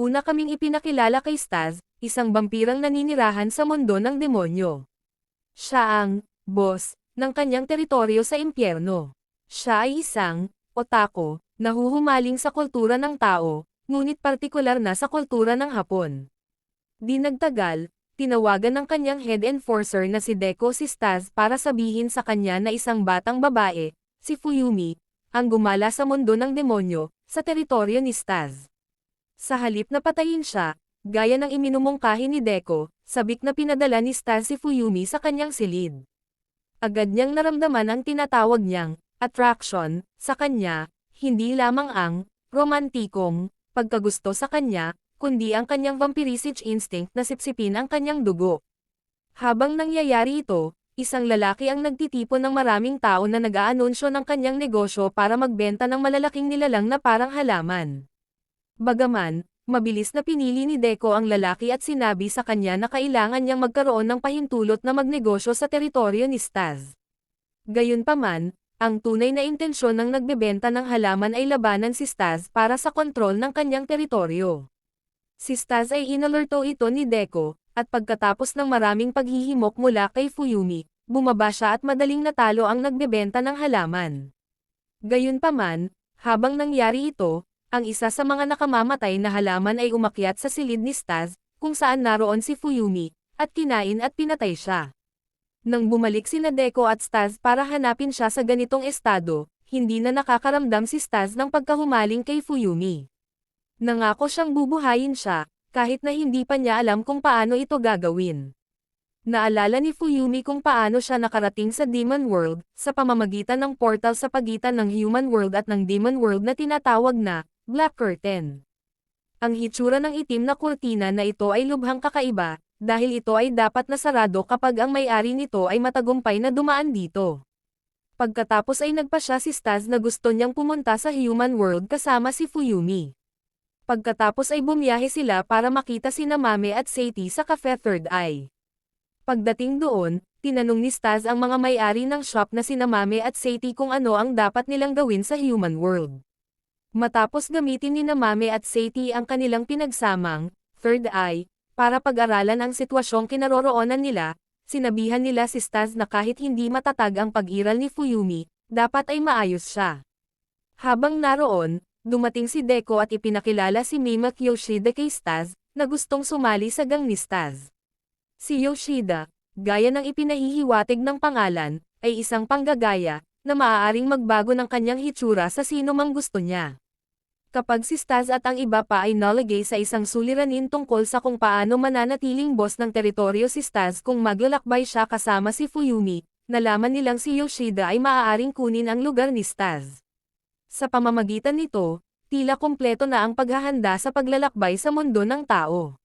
una kaming ipinakilala kay Staz, isang vampirang naninirahan sa mundo ng demonyo. Siya ang, boss, ng kanyang teritoryo sa impyerno. Siya ay isang, otako, nahuhumaling sa kultura ng tao, ngunit partikular na sa kultura ng Hapon. Di nagtagal, tinawagan ng kanyang head enforcer na si Deko si Staz para sabihin sa kanya na isang batang babae, si Fuyumi, ang gumala sa mundo ng demonyo, sa teritoryo ni Staz. Sa halip na patayin siya, gaya ng iminumungkahi ni Deko, sabik na pinadala ni Staz si Fuyumi sa kanyang silid. Agad niyang naramdaman ang tinatawag niyang, attraction, sa kanya, hindi lamang ang, romantikong, pagkagusto sa kanya, kundi ang kanyang vampiristic instinct na sipsipin ang kanyang dugo. Habang nangyayari ito, isang lalaki ang nagtitipon ng maraming tao na nag-aanunsyo ng kanyang negosyo para magbenta ng malalaking nilalang na parang halaman. Bagaman, mabilis na pinili ni Deco ang lalaki at sinabi sa kanya na kailangan niyang magkaroon ng pahintulot na magnegosyo sa teritoryo ni Staz. Gayunpaman, ang tunay na intensyon ng nagbebenta ng halaman ay labanan si Staz para sa kontrol ng kanyang teritoryo. Si Staz ay inalerto ito ni Deco, at pagkatapos ng maraming paghihimok mula kay Fuyumi, bumaba siya at madaling natalo ang nagbebenta ng halaman. Gayunpaman, habang nangyari ito, ang isa sa mga nakamamatay na halaman ay umakyat sa silid ni Staz, kung saan naroon si Fuyumi, at kinain at pinatay siya. Nang bumalik si Nadeko at Staz para hanapin siya sa ganitong estado, hindi na nakakaramdam si Staz ng pagkahumaling kay Fuyumi. Nangako siyang bubuhayin siya, kahit na hindi pa niya alam kung paano ito gagawin. Naalala ni Fuyumi kung paano siya nakarating sa Demon World, sa pamamagitan ng portal sa pagitan ng Human World at ng Demon World na tinatawag na Black Curtain. Ang hitsura ng itim na kurtina na ito ay lubhang kakaiba, dahil ito ay dapat na sarado kapag ang may-ari nito ay matagumpay na dumaan dito. Pagkatapos ay nagpa siya si Staz na gusto niyang pumunta sa Human World kasama si Fuyumi. Pagkatapos ay bumiyahe sila para makita si Namame at Seiti sa Cafe Third Eye. Pagdating doon, tinanong ni Staz ang mga may-ari ng shop na si Namame at Seiti kung ano ang dapat nilang gawin sa Human World. Matapos gamitin ni Namame at Seiti ang kanilang pinagsamang, Third Eye, para pag-aralan ang sitwasyong kinaroroonan nila, sinabihan nila si Staz na kahit hindi matatag ang pag-iral ni Fuyumi, dapat ay maayos siya. Habang naroon, dumating si Deko at ipinakilala si Mimak Yoshida kay Staz, na gustong sumali sa gang ni Staz. Si Yoshida, gaya ng ipinahihiwatig ng pangalan, ay isang panggagaya, na maaaring magbago ng kanyang hitsura sa sino mang gusto niya. Kapag si Staz at ang iba pa ay nalagay sa isang suliranin tungkol sa kung paano mananatiling boss ng teritoryo si Staz kung maglalakbay siya kasama si Fuyumi, nalaman nilang si Yoshida ay maaaring kunin ang lugar ni Staz. Sa pamamagitan nito, tila kompleto na ang paghahanda sa paglalakbay sa mundo ng tao.